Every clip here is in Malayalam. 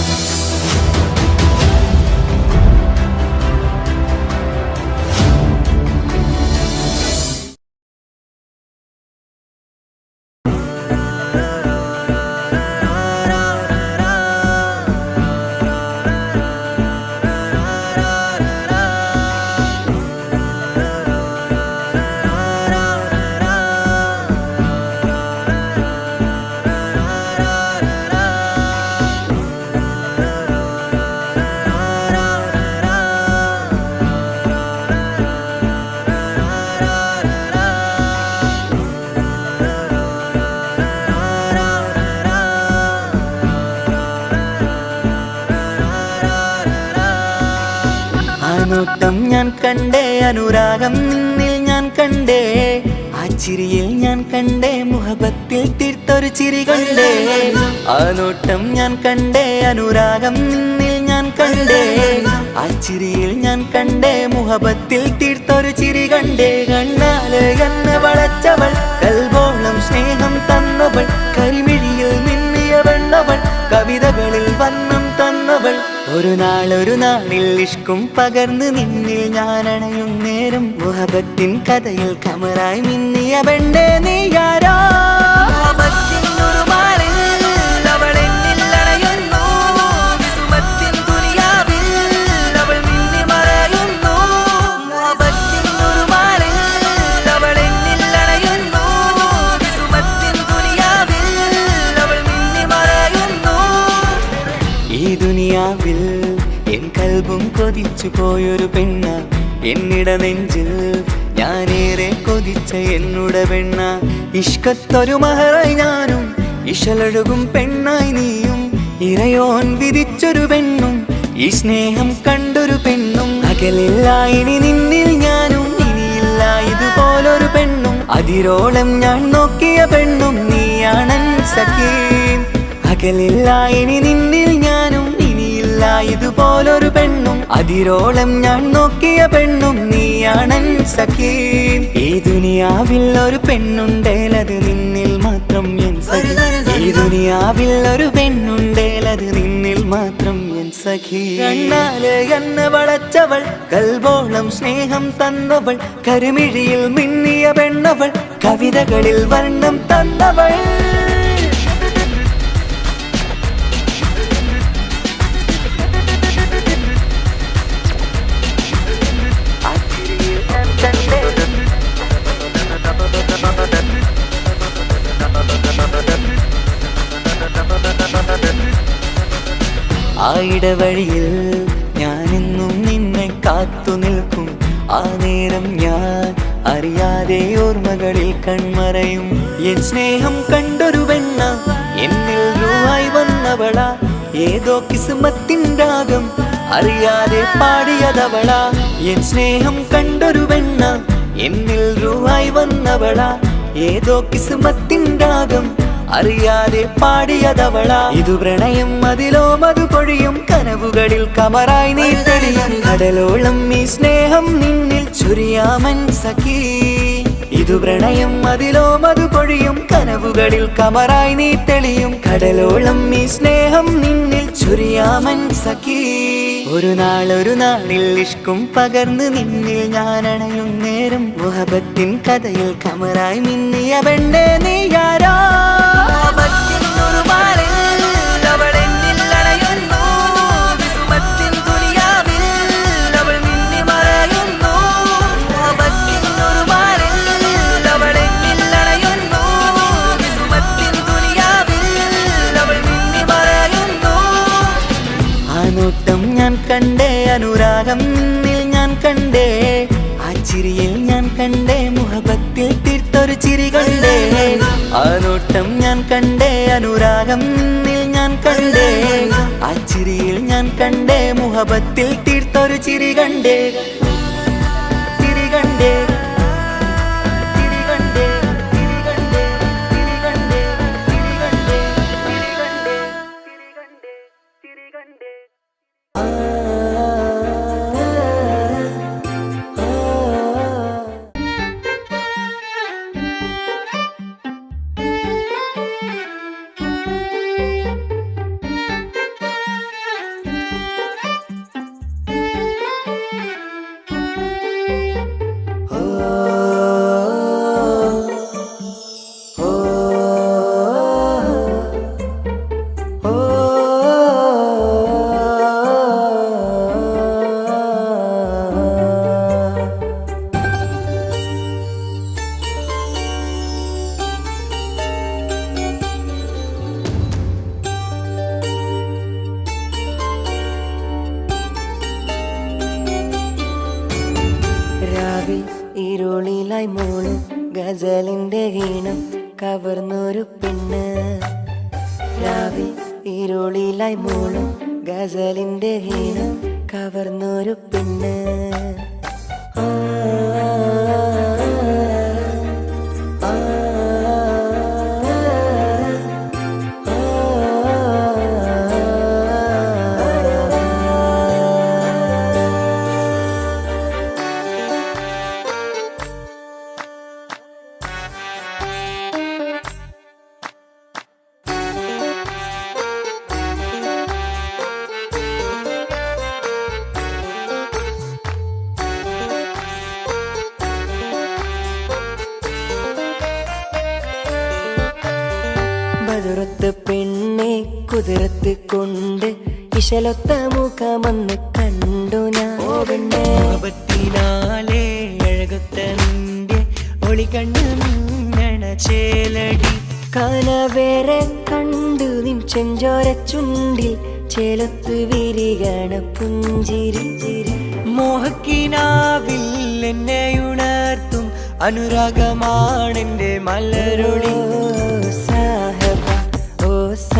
Bye. നോട്ടം ഞാൻ കണ്ടേ അനുരാഗം നിന്നിൽ ഞാൻ കണ്ടേ. ആ ചിരിയിൽ ഞാൻ കണ്ടേ മുഹബത്തിൽ തീർത്തൊരു ചിരി കണ്ടേ. ആ നോട്ടം ഞാൻ കണ്ടേ അനുരാഗം നിന്നിൽ ഞാൻ കണ്ടേ. ആ ചിരിയിൽ ഞാൻ കണ്ടേ മുഹബത്തിൽ തീർത്തൊരു ചിരി കണ്ടേ. കണ്ണാൽ എന്നെ വളച്ചവൾ കൽബോളം സ്നേഹം തന്നവൾ കരിമിഴിയിൽ മിന്നിയ വെണ്ണവൾ കവിതകളിൽ ഒരു നാൾ ഒരു നാളിൽ ഇഷ്കും പകർന്ന് നിന്നിൽ ഞാൻ അണയും നേരം. മുഹബത്തിൻ കഥയിൽ കമറായി മിന്നിയ പെണ്ണേ നീ ആരോ പോയൊരു പെണ്ണ എന്നിട നെഞ്ചിൽ ഞാനേറെ കൊതിച്ച എന്നുട പെണ്ണ. ഇഷ്കത്തൊരു മഹറായി ഞാനും ഇഷലഴുകും പെണ്ണായി നീയും. ഇരയോൻ വിധിച്ചൊരു പെണ്ണും ഈ സ്നേഹം കണ്ടൊരു പെണ്ണും. അകലില്ല ഇനി നിന്നിൽ ഞാനും ഇനിയില്ല ഇതുപോലൊരു പെണ്ണും. അതിരോളം ഞാൻ നോക്കിയ പെണ്ണും നീയാണൻ സഖീം. അകലില്ല ഇനി നിന്നിൽ ഇനിയില്ല ഇതുപോലൊരു പെണ്ണും അതിരോളം ഞാൻ നോക്കിയ പെണ്ണും നീയാണൻ സഖീ. ഈ ദുനിയാവിൽ ഒരു പെണ്ണുണ്ടേലത് നിന്നിൽ മാത്രം എൻ സഖി. ഈ ദുനിയാവിൽ ഒരു പെണ്ണുണ്ടേലത് നിന്നിൽ മാത്രം എൻ സഖി. കണ്ണാൽ എന്ന് വളച്ചവൾ കൽബോളം സ്നേഹം തന്നവൾ കരുമിഴിയിൽ മിന്നിയ പെണ്ണവൾ കവിതകളിൽ വർണം തന്നവൾ. ആ ഇടവഴിയിൽ ഞാനെന്നും നിന്നെ കാത്തു നിൽക്കും. ആ നേരം ഞാൻ അറിയാതെ ഓർമ്മകളിൽ കൺമറയും. എൻ സ്നേഹം കണ്ടൊരു വെണ്ണ എന്നിൽ രൂപായി വന്നവള. ഏതോ കിസുമത്തിൻ രാഗം അറിയാതെ പാടിയതവള. എൻ സ്നേഹം കണ്ടൊരു വെണ്ണ എന്നിൽ രൂപായി വന്നവള. ഏതോ കിസുമത്തിൻ രാഗം അറിയാതെ പാടിയതവള. ഇതു പ്രണയം അതിലോ മതു പൊഴിയും കനവുകളിൽ കമറായി നീ കടലോളം ഈ സ്നേഹം നിന്നിൽ ചുരിയാമൻ സഖീ. ഇതു പ്രണയം അതിലോ മതു പൊഴിയും കനവുകളിൽ കമറായി നീ തെളിയും. കടലോളം ഈ സ്നേഹം നിന്നിൽ ചുരിയാമൻ സഖീ. ഒരു നാൾ ഒരു നാളിൽ ഇഷ്കും പകർന്ന് നിന്നിൽ ഞാൻ അണയും നേരം മുഹബത്തിൻ കഥയിൽ കമറായി മിന്നിയ പെണ്ണേ നീ ആരോ? കണ്ടേ? ആ ചിരിയിൽ ഞാൻ കണ്ടേ മുഹബത്തിൽ തീർത്തൊരു ചിരി കണ്ടേ. ആ നോട്ടം ഞാൻ കണ്ടേ അനുരാഗം നിന്നിൽ ഞാൻ കണ്ടേ. ആ ചിരിയിൽ ഞാൻ കണ്ടേ മുഹബത്തിൽ തീർത്തൊരു ചിരി കണ്ടേ. ഇരുളിലായി മൂളും ഗസലിന്റെ ഈണം കവർന്നൊരു പെണ്ണ്. രാവിൽ ഇരുളിലായി മൂളും ഗസലിന്റെ ഈണം കവർന്നൊരു പെണ്ണ്. ആ, ബദുറത്ത് പെണ്ണെ കുതിരത്ത് കൊണ്ട് ഇശലൊത്ത മുഖമെന്ന് കണ്ടു ഞാൻ. ഓ പെണ്ണെ മുഖത്തിനാലെ അഴകൊത്ത നിന്റെ ഒളി കണ്ണ് ചേലടി. കനവേറെ കണ്ടു നിൻ ചെഞ്ചോര ചുണ്ടിൽ ചേലത്ത് വിരികണ പുഞ്ചിരി. മോഹക്കിനാവിൽ എന്നെ ഉണർത്തും അനുരാഗമാണെന്റെ മലരൊളി. സാഹബ ഓ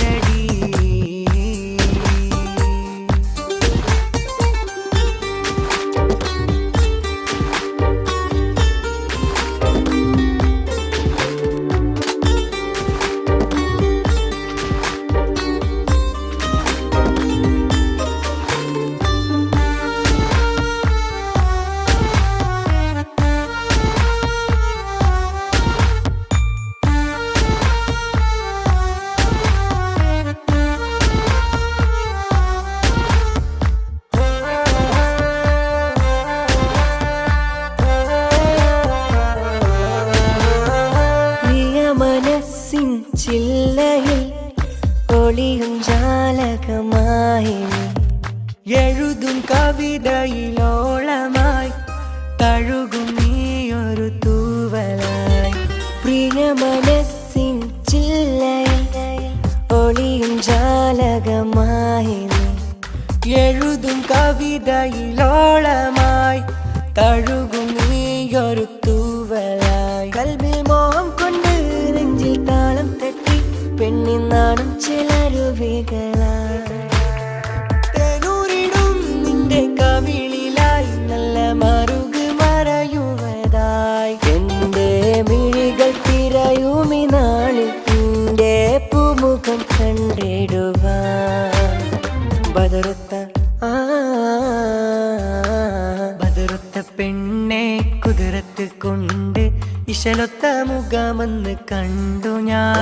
എഴുതും കവിതയിലോളമായി തഴുകും നീയൊരു തൂവലായി. പ്രിയ മനസ്സിൻ ചില്ലയിൽ ഒളിയും ജാലകമായി. എഴുതും കവിതയിലോളമായി തഴുകും നീയൊരു തൂവലായി. കൽവിൽ മോഹം കൊണ്ട് നെഞ്ചിൽ താളം തട്ടി പെണ്ണിനാടും ചിലരുവികളായി മുഖമെന്ന് കണ്ടു ഞാൻ.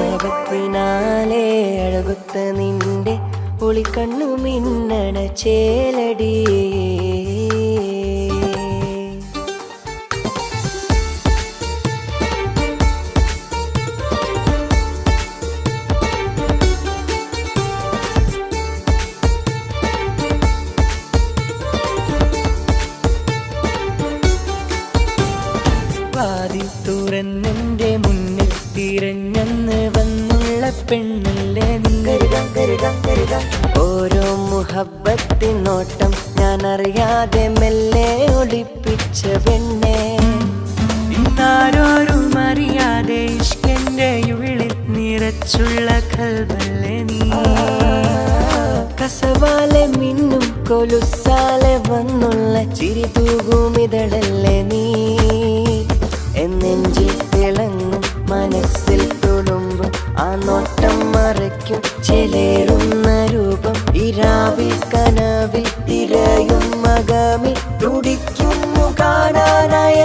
ലോകത്തിനാലേ അഴകുത്ത നിന്റെ ഒളിക്കണ്ണു മിന്നണ ചേലടി വാതിൽ തുറന്നെന്റെ മുന്നിൽ തിരഞ്ഞെന്ന് വന്നുള്ള പെണ്ണല്ലേ ഓരോ മുഹബത്തിനോട്ടം ഞാൻ അറിയാതെ മെല്ലെ ഒളിപ്പിച്ച പെണ്ണെ. ഇന്നാരോരും അറിയാതെ ഇഷ്കന്റെ ഉള്ളിൽ നിറച്ചുള്ള കൽവല്ലേ നീ? കസവാലെ മിന്നും കൊലുസാലെ വന്നുള്ള ചിരി തൂകുമിതളല്ലേ നീ? എന്നെഞ്ചിൽ തിളങ്ങും മനസ്സിൽ തുളുമ്പും ആ നോട്ടം മറയ്ക്കും ചിലേറുന്ന രൂപം. ഇരാവിൽ കനവിൽ തിരയും മകമിൽ തുടിക്കുന്നു കാണാനായ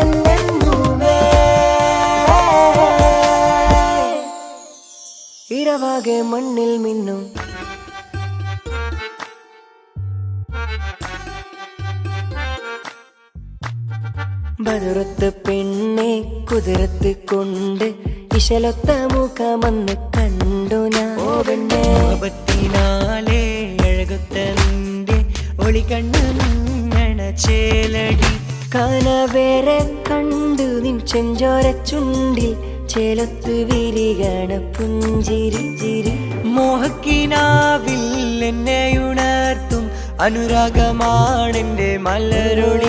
ഇരവാകെ മണ്ണിൽ മിന്നും ബദറത്ത് പെണ്ണെ കുതിരത്ത് കൊണ്ട് ഇശലൊത്ത മുഖമെന്ന് കണ്ടു ഞാൻ. ഓ പെണ്ണെ മുഖത്തിനാലെ അഴകൊത്ത നിന്റെ ഒളി കണ്ണ ചേലടി. കനവേറെ കണ്ടു നിൻ ചെഞ്ചോര ചുണ്ടിൽ ചേലത്ത് വിരികണ പുഞ്ചിരി. ചിരി. മോഹക്കിനാവിൽ എന്നെ ഉണർത്തും. അനുരാഗമാണെന്റെ മലരൊളി.